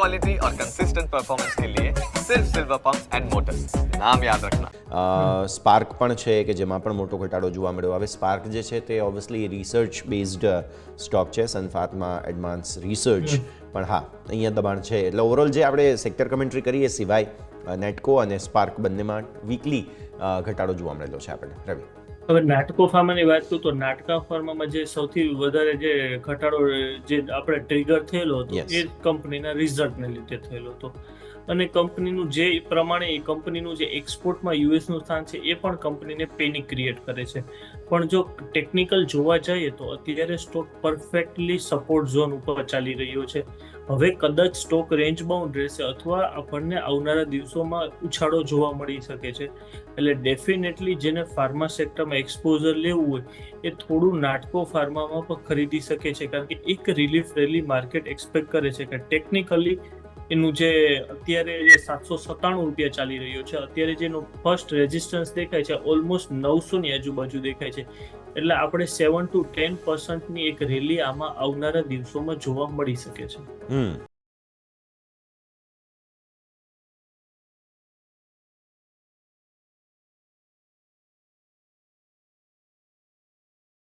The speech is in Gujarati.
क्वालिटी और कंसिस्टेंट परफॉर्मेंस के लिए सिर्फ सिल्वर पंप्स एंड मोटर्स नाम याद रखना સ્પાર્ક પણ છે કે જેમાં પણ મોટો ઘટાડો જોવા મળ્યો હવે સ્પાર્ક જે છે તે ઓબ્વિયસલી રિસર્ચ બેઝડ સ્ટોક છે સનફાતમાં એડવાન્સ રિસર્ચ પણ હા અહીંયા દબાણ છે એટલે ઓવરઓલ જે આપણે સેક્ટર કમેન્ટ્રી કરીએ સિવાય નેટકો અને સ્પાર્ક બંનેમાં વીકલી ઘટાડો જોવા મળેલો છે આપણને રવિ હવે નાટકો ફાર્માની વાત કરું તો નાટકા ફાર્મામાં જે સૌથી વધારે જે ઘટાડો જે આપણે ટ્રિગર થયેલો હતો એ કંપનીના રિઝલ્ટને લીધે થયેલો હતો. અને કંપનીનું જે પ્રમાણે એ કંપનીનું જે એક્સપોર્ટમાં યુએસનું સ્થાન છે, એ પણ કંપનીને પેનિક ક્રિએટ કરે છે. પણ જો ટેકનિકલ જોવા જઈએ તો અત્યારે સ્ટોક પરફેક્ટલી સપોર્ટ ઝોન ઉપર ચાલી રહ્યો છે. હવે કદાચ સ્ટોક રેન્જ બાઉન્ડ રહેશે અથવા આપણને આવનારા દિવસોમાં ઉછાળો જોવા મળી શકે છે. એટલે ડેફિનેટલી જેને ફાર્મા સેક્ટરમાં એક્સપોઝર લેવું હોય, એ થોડું નાટકો ફાર્મામાં પણ ખરીદી શકે છે. કારણ કે એક રિલીફ રેલી માર્કેટ એક્સપેક્ટ કરે છે કે ટેકનિકલી એનું જે અત્યારે જે સાતસો સત્તાણું રૂપિયા ચાલી રહ્યો છે, અત્યારે જેનું ફર્સ્ટ રેઝિસ્ટન્સ દેખાય છે ઓલમોસ્ટ નવસોની આજુબાજુ દેખાય છે. એટલે આપણે સેવન ટુ ટેન પર્સન્ટની એક રેલી આમાં આવનારા દિવસોમાં જોવા મળી શકે છે.